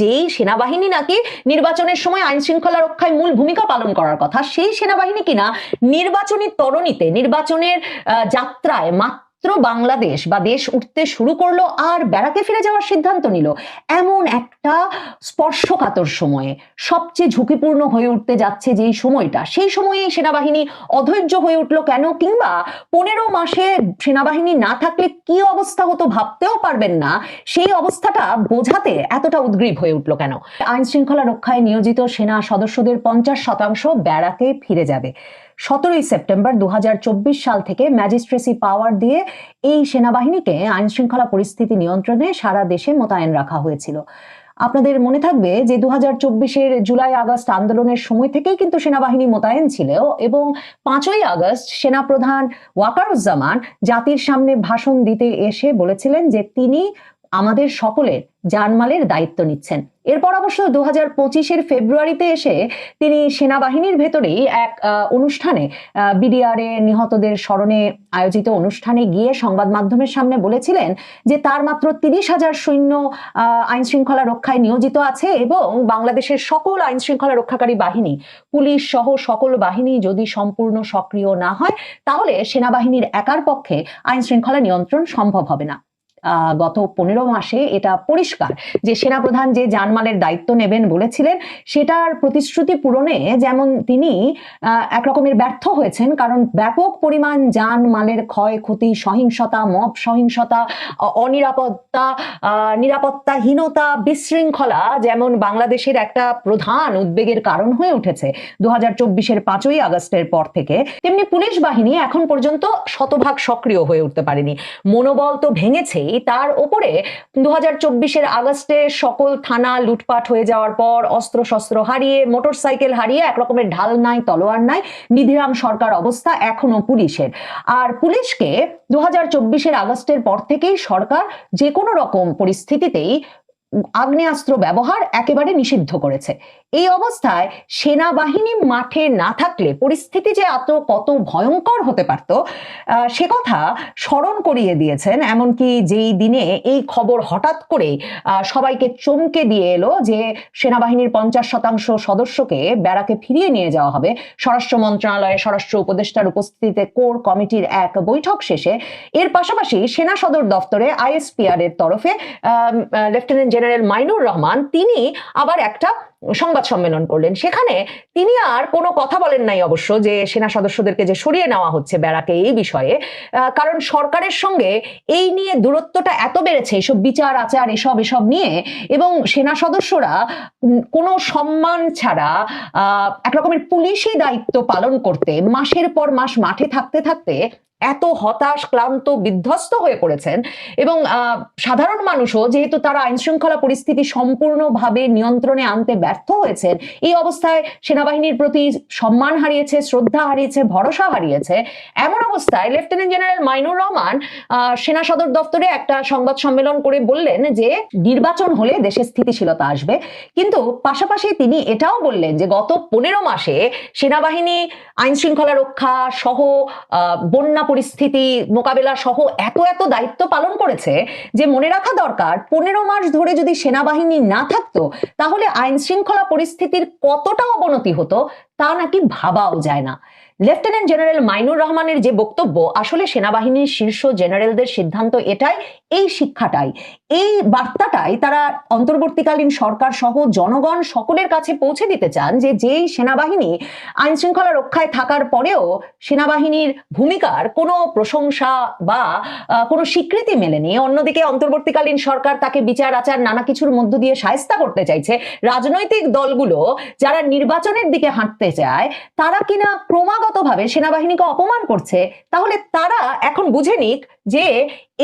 যেই সেনাবাহিনী নাকি নির্বাচনের সময় আইন শৃঙ্খলা রক্ষায় মূল ভূমিকা পালন করার কথা, সেই সেনাবাহিনী কিনা নির্বাচনী তরণীতে, নির্বাচনের যাত্রায় মাত্র বাংলাদেশ বা দেশ উঠতে শুরু করল আর ব্যারাকে ফিরে যাওয়ার সিদ্ধান্ত নিল। এমন একটা স্পর্শকাতর সময়ে সবচেয়ে ঝুঁকিপূর্ণ হয়ে উঠতে যাচ্ছে যেই সময়টা, সেই সময়ে সেনাবাহিনী অধৈর্য হয়ে উঠল কেন? কিংবা পনেরো মাসে সেনাবাহিনী না থাকলে কি অবস্থা হতো ভাবতেও পারবেন না। সেই অবস্থাটা বোঝাতে এতটা উদ্গ্রীব হয়ে উঠল কেন? আইন শৃঙ্খলা রক্ষায় নিয়োজিত সেনা সদস্যদের পঞ্চাশ শতাংশ ব্যারাকে ফিরে যাবে। সতেরোই সেপ্টেম্বর দু সাল থেকে ম্যাজিস্ট্রেসি পাওয়ার দিয়ে এই সেনাবাহিনীকে আইন শৃঙ্খলা পরিস্থিতি নিয়ন্ত্রণে সারা দেশে মোতায়েন রাখা হয়েছিল। আপনাদের মনে থাকবে যে দু হাজার চব্বিশের জুলাই আগস্ট আন্দোলনের সময় থেকেই কিন্তু সেনাবাহিনী মোতায়েন ছিল এবং পাঁচই আগস্ট সেনাপ্রধান ওয়াকারুজ্জামান জাতির সামনে ভাষণ দিতে এসে বলেছিলেন যে তিনি আমাদের সকলের জানমালের দায়িত্ব নিচ্ছেন। এরপর অবশ্য দু হাজার পঁচিশের ফেব্রুয়ারিতে এসে তিনি সেনাবাহিনীর ভেতরেই এক অনুষ্ঠানে বিডিআর নিহতদের স্মরণে আয়োজিত অনুষ্ঠানে গিয়ে সংবাদ মাধ্যমের সামনে বলেছিলেন যে তার মাত্র তিরিশ হাজার সৈন্য আইন শৃঙ্খলা রক্ষায় নিয়োজিত আছে এবং বাংলাদেশের সকল আইন শৃঙ্খলা রক্ষাকারী বাহিনী, পুলিশ সহ সকল বাহিনী যদি সম্পূর্ণ সক্রিয় না হয়, তাহলে সেনাবাহিনীর একার পক্ষে আইন শৃঙ্খলা নিয়ন্ত্রণ সম্ভব হবে না। গত পনেরো মাসে এটা পরিষ্কার যে সেনাপ্রধান যে জানমালের দায়িত্ব নেবেন বলেছিলেন সেটার প্রতিশ্রুতি পূরণে যেমন তিনি আহ, এক রকমের ব্যর্থ হয়েছেন কারণ ব্যাপক পরিমাণ জানমালের ক্ষয়ক্ষতি সহিংসতা মব সহিংসতা অনিরাপত্তা নিরাপত্তাহীনতা বিশৃঙ্খলা যেমন বাংলাদেশের একটা প্রধান উদ্বেগের কারণ হয়ে উঠেছে দু হাজার চব্বিশের পাঁচই আগস্টের পর থেকে তেমনি পুলিশ বাহিনী এখন পর্যন্ত শতভাগ সক্রিয় হয়ে উঠতে পারেনি। মনোবল তো ভেঙেছেই তার ওপরে দু হাজার আগস্টে সকল থানা লুটপাট হয়ে যাওয়ার পর অস্ত্র শস্ত্র হারিয়ে মোটর সাইকেল হারিয়ে একরকমের ঢাল নাই, তলোয়ার নাই, নিধিরাম সরকার অবস্থা এখনও পুলিশের। আর পুলিশকে দু হাজার চব্বিশের আগস্টের পর থেকেই সরকার যে কোনো রকম পরিস্থিতিতেই আগ্নেয়াস্ত্র ব্যবহার একেবারে নিষিদ্ধ করেছে। এই অবস্থায় সেনাবাহিনী মাঠে না থাকলে পরিস্থিতি যে এত, কত ভয়ঙ্কর হতে পারত সে কথা স্মরণ করিয়ে দিয়েছেন। এমনকি যেই দিনে এই খবর হঠাৎ করে সবাইকে চমকে দিয়ে এলো যে সেনাবাহিনীর পঞ্চাশ শতাংশ সদস্যকে ব্যারাকে ফিরিয়ে নিয়ে যাওয়া হবে। স্বরাষ্ট্র মন্ত্রণালয়ে স্বরাষ্ট্র উপদেষ্টার উপস্থিতিতে কোর কমিটির এক বৈঠক শেষে এর পাশাপাশি সেনা সদর দপ্তরে আইএসপিআর এর তরফে লেফটেন্যান্ট জেনারেল মাইনুর রহমান, তিনি আবার একটা সংবাদ সম্মেলন করলেন। সেখানে তিনি আর কোনো কথা বলেন নাই অবশ্য যে সেনা সদস্যদেরকে যে সরিয়ে নেওয়া হচ্ছে ব্যারাকে এই বিষয়ে। কারণ সরকারের সঙ্গে এই নিয়ে দূরত্বটা এত বেড়েছে, এসব বিচার, আচার, এসব এসব নিয়ে, এবং সেনা সদস্যরা কোনো সম্মান ছাড়া এক রকমের পুলিশি দায়িত্ব পালন করতে, মাসের পর মাস মাঠে থাকতে থাকতে এত হতাশ, ক্লান্ত, বিধ্বস্ত হয়ে পড়েছেন এবং সাধারণ মানুষও যেহেতু তারা আইন শৃঙ্খলা পরিস্থিতি সম্পূর্ণভাবে নিয়ন্ত্রণে আনতে ব্যর্থ হয়েছেন, এই অবস্থায় সেনাবাহিনীর প্রতি সম্মান হারিয়েছে, শ্রদ্ধা হারিয়েছে, ভরসা হারিয়েছে, এমন অবস্থায় লেফটেন্যান্ট জেনারেল মাইনুর রহমান সেনা সদর দপ্তরে একটা সংবাদ সম্মেলন করে বললেন যে নির্বাচন হলে দেশে স্থিতিশীলতা আসবে। কিন্তু পাশাপাশি তিনি এটাও বললেন যে গত পনেরো মাসে সেনাবাহিনী আইন শৃঙ্খলা রক্ষা সহ বন্যা পরিস্থিতি মোকাবেলা সহ এত এত দায়িত্ব পালন করেছে যে মনে রাখা দরকার, পনেরো মাস ধরে যদি সেনাবাহিনী না থাকতো, তাহলে আইন শৃঙ্খলা পরিস্থিতির কতটা অবনতি হতো তা নাকি ভাবাও যায় না। লেফটেন্যান্ট জেনারেল মাইনুর রহমানের যে বক্তব্য, আসলে সেনাবাহিনীর শীর্ষ জেনারেলদের সিদ্ধান্ত এটাই, এই শিক্ষাটাই। এই বার্তাটাই তারা অন্তর্বর্তীকালীন সরকার সহ জনগণ সকলের কাছে পৌঁছে দিতে চান যে যেই সেনাবাহিনী আইন শৃঙ্খলা রক্ষায় থাকার পরেও সেনাবাহিনীর ভূমিকার কোনো প্রশংসা বা কোনো স্বীকৃতি মেলেনি। অন্যদিকে অন্তর্বর্তীকালীন সরকার তাকে বিচার, আচার, নানা কিছুর মধ্য দিয়ে সায়স্তা করতে চাইছে। রাজনৈতিক দলগুলো যারা নির্বাচনের দিকে হাঁটতে চায় তারা কিনা ক্রমাগতভাবে সেনাবাহিনীকে অপমান করছে, তাহলে তারা এখন বুঝে নিক যে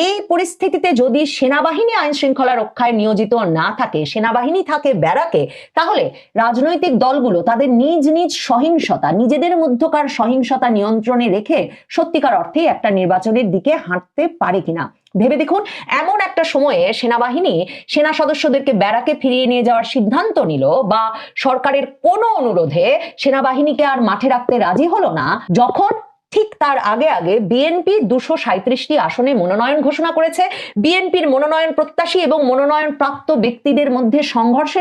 এই পরিস্থিতিতে যদি সেনাবাহিনী আইন শৃঙ্খলা রক্ষায় নিয়োজিত না থাকে, সেনাবাহিনী থাকে ব্যারাকে, তাহলে রাজনৈতিক দলগুলো তাদের নিজ নিজ সহিংসতা, নিজেদের মধ্যকার সহিংসতা নিয়ন্ত্রণে রেখে সত্যিকার অর্থেই একটা নির্বাচনের দিকে হাঁটতে পারে কিনা। ভেবে দেখুন, এমন একটা সময়ে সেনাবাহিনী সেনা সদস্যদেরকে ব্যারাকে ফিরিয়ে নিয়ে যাওয়ার সিদ্ধান্ত নিল বা সরকারের কোনো অনুরোধে সেনাবাহিনীকে আর মাঠে রাখতে রাজি হলো না যখন ঠিক তার আগে আগে বিএনপি দুশো সাঁত্রিশটি আসনে মনোনয়ন ঘোষণা করেছে। বিএনপির মনোনয়ন প্রত্যাশী এবং মনোনয়ন প্রাপ্ত ব্যক্তিদের মধ্যে সংঘর্ষের